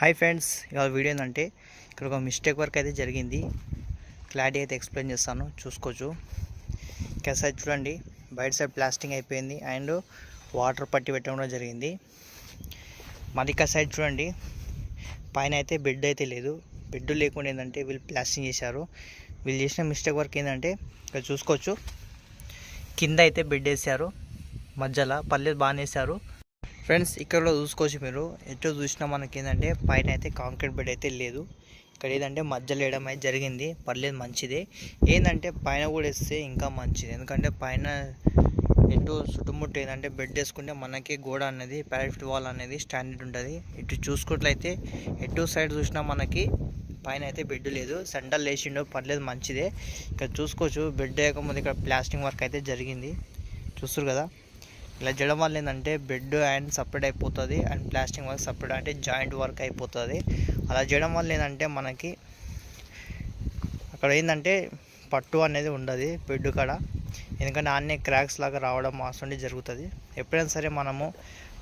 Hi friends ఇవాళ video ఏంటంటే ఇక్కడ ఒక మిస్టేక్ వర్క్ అయితే జరిగింది. క్లారిటీ అయితే ఎక్స్ప్లెయిన్ చేస్తాను చూసుకోవచ్చు. ఇక్కడ సైడ్ చూడండి బయట సైడ్ ప్లాస్టింగ్ అయిపోయింది అండ్ వాటర్ పట్టి పెట్టడం కూడా జరిగింది. మరి ఇక్కడ సైడ్ చూడండి పైన అయితే బెడ్ అయితే లేదు. బెడ్ లేకుండా ఏంటంటే వీళ్ళు ప్లాస్టింగ్ చేశారు. వీళ్ళు చేసిన మిస్టేక్ వర్క్ ఏంటంటే ఇక్కడ చూసుకోవచ్చు. కింద అయితే బెడ్ వేసారు మధ్యలో పల్లెలు బాగానే వేసారు ఫ్రెండ్స్ ఇక్కడ కూడా చూసుకోవచ్చు మీరు. ఎటు చూసినా మనకి ఏంటంటే పైన అయితే కాంక్రీట్ బెడ్ అయితే లేదు. ఇక్కడ ఏదంటే మధ్యలో వేయడం అయితే జరిగింది. పర్లేదు మంచిదే. ఏంటంటే పైన కూడా వేస్తే ఇంకా మంచిది. ఎందుకంటే పైన ఎటు చుట్టుముట్టు ఏంటంటే బెడ్ వేసుకుంటే మనకి గోడ అనేది పారాఫిట్ వాల్ అనేది స్టాండర్డ్ ఉంటుంది. ఇటు చూసుకున్నట్లయితే ఎటు సైడ్ చూసినా మనకి పైన అయితే బెడ్ లేదు. సెంటర్ లేచిండో పర్లేదు మంచిదే. ఇక్కడ చూసుకోవచ్చు బెడ్ వేయకముందు ఇక్కడ ప్లాస్టింగ్ వర్క్ అయితే జరిగింది. చూస్తారు కదా? ఇలా చేయడం వల్ల ఏంటంటే బెడ్ అండ్ సపరేట్ అయిపోతుంది అండ్ ప్లాస్టింగ్ వర్క్ సపరేట్ అంటే జాయింట్ వర్క్ అయిపోతుంది. అలా చేయడం వల్ల ఏంటంటే మనకి అక్కడ ఏంటంటే పట్టు అనేది ఉండదు బెడ్ కాడ. ఎందుకంటే అన్నీ క్రాక్స్ లాగా రావడం అసలు జరుగుతుంది. ఎప్పుడైనా సరే మనము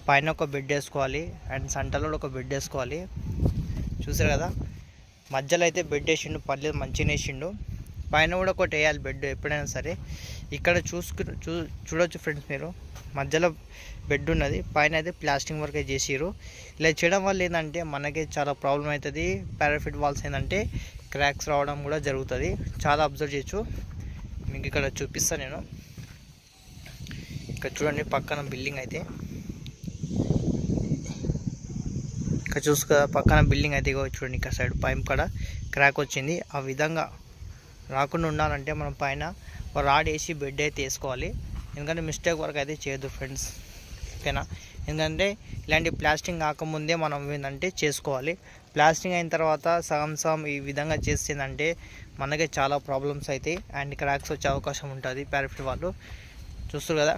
పైన ఒక బెడ్ వేసుకోవాలి అండ్ సంటలో కూడా ఒక బెడ్ వేసుకోవాలి. చూసారు కదా? మధ్యలో అయితే బెడ్ వేసిండు పర్లేదు మంచిగా వేసిండు. పైన కూడా ఒకటి వేయాలి బెడ్ ఎప్పుడైనా సరే. ఇక్కడ చూసుకు చూ చూడొచ్చు ఫ్రెండ్స్ మీరు. మధ్యలో బెడ్ ఉన్నది. పైన అయితే ప్లాస్టింగ్ వర్క్ అయితే చేసిరు ఇలా చేయడం వల్ల ఏంటంటే మనకి చాలా ప్రాబ్లం అవుతుంది పారాఫిట్ వాల్స్ ఏంటంటే క్రాక్స్ రావడం కూడా జరుగుతుంది. చాలా అబ్జర్వ్ చేయొచ్చు. మీకు ఇక్కడ చూపిస్తాను నేను. ఇక్కడ చూడండి పక్కన బిల్డింగ్ అయితే. ఇక్కడ చూసుకో పక్కన బిల్డింగ్ అయితే ఇగో చూడండి ఇక్కడ సైడ్ పైప్ కాడ క్రాక్ వచ్చింది. ఆ విధంగా రాకుండా ఉండాలంటే మనం పైన ఒక రాడ్ వేసి బెడ్ అయితే వేసుకోవాలి. ఎందుకంటే మిస్టేక్ వరకు అయితే చేయొద్దు ఫ్రెండ్స్. ఓకేనా? ఎందుకంటే ఇలాంటి ప్లాస్టింగ్ కాకముందే మనం ఏంటంటే చేసుకోవాలి. ప్లాస్టింగ్ అయిన తర్వాత సగం సగం ఈ విధంగా చేసిందంటే మనకే చాలా ప్రాబ్లమ్స్ అవుతాయి అండ్ క్రాక్స్ వచ్చే అవకాశం ఉంటుంది ప్యారఫిట్ వాళ్ళు. చూస్తారు కదా?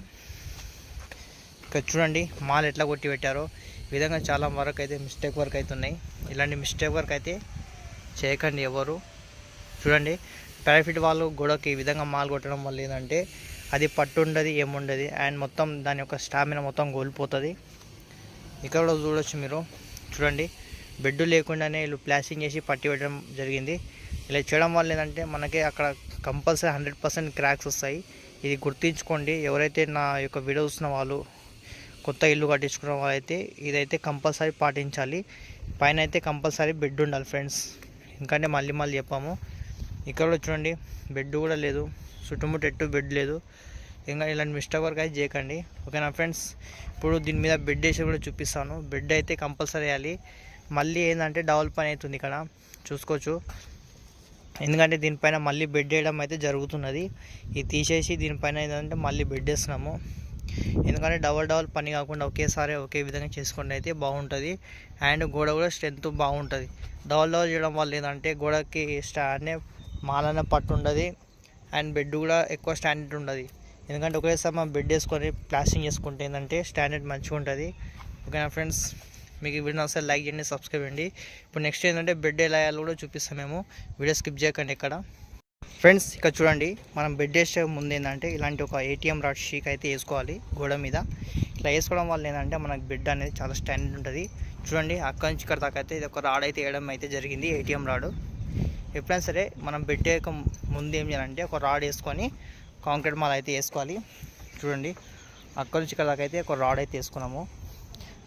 ఇక్కడ చూడండి మాల్ ఎట్లా కొట్టి పెట్టారో. ఈ విధంగా చాలా వరకు అయితే మిస్టేక్ వర్క్ అవుతున్నాయి ఇలాంటి మిస్టేక్ వర్క్ అయితే చేయకండి ఎవరు. చూడండి పారాఫిట్ వాళ్ళు గోడకి ఈ విధంగా మాల్ కొట్టడం వల్ల ఏంటంటే అది పట్టుండదు ఏముండదు అండ్ మొత్తం దాని యొక్క స్టామినా మొత్తం కోల్పోతుంది. ఇక్కడ కూడా చూడొచ్చు మీరు. చూడండి. బెడ్ లేకుండానే వీళ్ళు ప్లాస్టింగ్ చేసి పట్టి పెట్టడం జరిగింది. ఇలా చేయడం వల్ల ఏంటంటే మనకి అక్కడ కంపల్సరీ హండ్రెడ్ పర్సెంట్ క్రాక్స్ వస్తాయి. ఇది గుర్తించుకోండి. ఎవరైతే నా యొక్క వీడియో చూసిన వాళ్ళు కొత్త ఇల్లు కట్టించుకున్న వాళ్ళైతే ఇదైతే కంపల్సరీ పాటించాలి. పైన అయితే కంపల్సరీ బెడ్ ఉండాలి ఫ్రెండ్స్ ఎందుకంటే మళ్ళీ మళ్ళీ చెప్పాము. ఇక్కడ కూడా చూడండి బెడ్ కూడా లేదు. చుట్టుముట్టు ఎట్టు బెడ్ లేదు. ఇంకా ఇలాంటి మిస్టేక్ వర్క్ అయితే చేయకండి. ఓకేనా ఫ్రెండ్స్? ఇప్పుడు దీని మీద బెడ్ వేసి కూడా చూపిస్తాను. బెడ్ అయితే కంపల్సరీ వేయాలి. మళ్ళీ ఏంటంటే డబల్ పని అవుతుంది ఇక్కడ. చూసుకోవచ్చు. ఎందుకంటే దీనిపైన మళ్ళీ బెడ్ వేయడం అయితే జరుగుతున్నది. ఇది తీసేసి దీనిపైన ఏంటంటే మళ్ళీ బెడ్ వేస్తున్నాము. ఎందుకంటే డబల్ డబల్ పని కాకుండా ఒకేసారి ఒకే విధంగా చేసుకుంటే అయితే బాగుంటుంది. అండ్ గోడ కూడా స్ట్రెంత్ బాగుంటుంది. డబల్ డబల్ చేయడం వల్ల ఏంటంటే గోడకి స్టాండ్ మాలన పట్టు ఉండదు. అండ్ బెడ్ కూడా ఎక్కువ స్టాండర్డ్ ఉండదు. ఎందుకంటే ఒకేసారి మనం బెడ్ వేసుకొని ప్లాస్టింగ్ చేసుకుంటే ఏంటంటే స్టాండర్డ్ మంచిగా ఉంటుంది. ఓకేనా ఫ్రెండ్స్ మీకు ఈ వీడియో ఒకసారి లైక్ చేయండి సబ్స్క్రైబ్ చేయండి. ఇప్పుడు నెక్స్ట్ ఏంటంటే బెడ్ ఎలా వేయాలో కూడా చూపిస్తాం మేము. వీడియో స్కిప్ చేయకండి ఇక్కడ. ఫ్రెండ్స్ ఇక్కడ చూడండి. మనం బెడ్ వేసే ముందు ఏంటంటే ఇలాంటి ఒక ఏటీఎం రాడ్ షీక్ అయితే వేసుకోవాలి గోడ మీద. ఇట్లా వేసుకోవడం వల్ల ఏంటంటే మనకు బెడ్ అనేది చాలా స్టాండర్డ్ ఉంటుంది. చూడండి అక్కడి నుంచి ఇక్కడ దాకా అయితే ఇది ఒక రాడ్ అయితే వేయడం అయితే జరిగింది ఏటీఎం రాడ్ ఎప్పుడైనా సరే మనం బెడ్ ముందు ఏం చేయాలంటే ఒక రాడ్ వేసుకొని కాంక్రీట్ మాల్ అయితే వేసుకోవాలి. చూడండి అక్కడి నుంచి ఇక్కడ దాకా అయితే ఒక రాడ్ అయితే వేసుకున్నాము.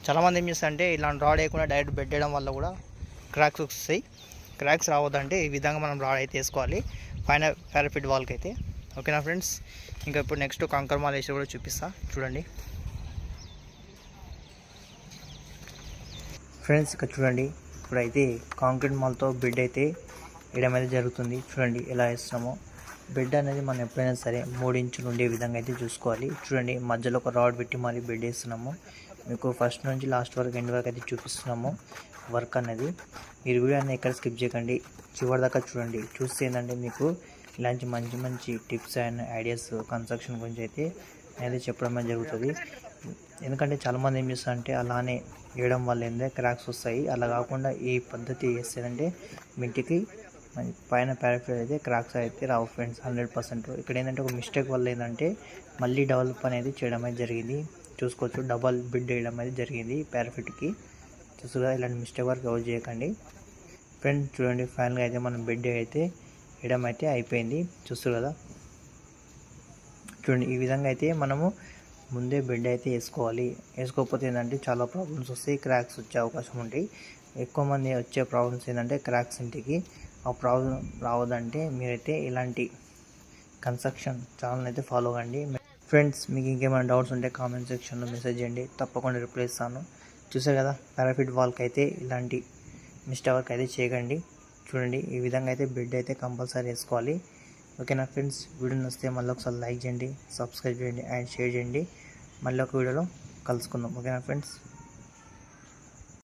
చాలామంది ఏం చేస్తారంటే ఇలాంటి రాడ్ వేయకుండా డైరెక్ట్ బెడ్ వేయడం వల్ల కూడా క్రాక్స్ వస్తాయి. క్రాక్స్ రావద్దంటే ఈ విధంగా మనం రాడ్ అయితే వేసుకోవాలి. పైన పారాఫిట్ వాల్కి అయితే. ఓకేనా ఫ్రెండ్స్? ఇంకా ఇప్పుడు నెక్స్ట్ కంకర్ మాల్ వేసి కూడా చూపిస్తా. చూడండి. ఫ్రెండ్స్ ఇక్కడ చూడండి. ఇప్పుడైతే కాంక్రీట్ మాల్తో బెడ్ అయితే వేయడం అయితే జరుగుతుంది. చూడండి ఎలా వేస్తున్నామో బెడ్ అనేది మనం ఎప్పుడైనా సరే మూడు ఇంచులు ఉండే విధంగా అయితే చూసుకోవాలి. చూడండి మధ్యలో ఒక రాడ్ పెట్టి మళ్ళీ బెడ్ వేస్తున్నాము. మీకు ఫస్ట్ నుంచి లాస్ట్ వరకు ఎండ్ వరకు అయితే చూపిస్తున్నాము వర్క్ అనేది. మీరు వీడియో అనేది ఎక్కడ స్కిప్ చేయకండి. చివరి దాకా చూడండి. చూస్తే ఏంటంటే మీకు ఇలాంటి మంచి మంచి టిప్స్ అండ్ ఐడియాస్ కన్స్ట్రక్షన్ గురించి అయితే నేనైతే చెప్పడం జరుగుతుంది. ఎందుకంటే చాలామంది ఏం చేస్తారంటే అలానే వేయడం వల్ల ఏందే క్రాక్స్ వస్తాయి. అలా కాకుండా ఈ పద్ధతి చేస్తేనంటే మింటికి ఇంటికి పైన పారాఫిట్ అయితే క్రాక్స్ అయితే రావు ఫ్రెండ్స్ హండ్రెడ్ పర్సెంట్ ఇక్కడ ఏంటంటే ఒక మిస్టేక్ వల్ల ఏంటంటే మళ్ళీ డెవలప్ అనేది చేయడం అయితే జరిగింది. చూసుకోవచ్చు డబల్ బిడ్ వేయడం అయితే జరిగింది ప్యారాఫిట్కి చూసారు కదా ఇలాంటి మిస్టేక్ వర్క్ ఎవరు చేయకండి. ఫ్రెండ్స్ చూడండి ఫైనల్గా అయితే మనం బెడ్ అయితే వేయడం అయితే అయిపోయింది. చూస్తారు కదా. చూడండి ఈ విధంగా అయితే మనము ముందే బెడ్ అయితే వేసుకోవాలి. వేసుకోకపోతే ఏంటంటే చాలా ప్రాబ్లమ్స్ వస్తాయి క్రాక్స్ వచ్చే అవకాశం ఉంటాయి. ఎక్కువ మంది వచ్చే ప్రాబ్లమ్స్ ఏంటంటే క్రాక్స్ ఇంటికి ప్రాబ్లం రావద్దంటే మీరైతే ఇలాంటి కన్స్ట్రక్షన్ ఛానల్ అయితే ఫాలో కండి ఫ్రెండ్స్ మీకు ఇంకేమైనా డౌట్స్ ఉంటే కామెంట్ సెక్షన్లో మెసేజ్ చేయండి. తప్పకుండా రిప్లై ఇస్తాను. చూసారు కదా పారాఫిట్ వాల్కి అయితే ఇలాంటి మిస్టేక్ వర్క్ అయితే చేయకండి. చూడండి ఈ విధంగా అయితే బెడ్ అయితే కంపల్సరీ వేసుకోవాలి. ఓకేనా ఫ్రెండ్స్? వీడియో నచ్చితే మళ్ళీ ఒకసారి లైక్ చేయండి సబ్స్క్రైబ్ చేయండి అండ్ షేర్ చేయండి. మళ్ళీ ఒక వీడియోలో కలుసుకుందాం. ఓకేనా ఫ్రెండ్స్?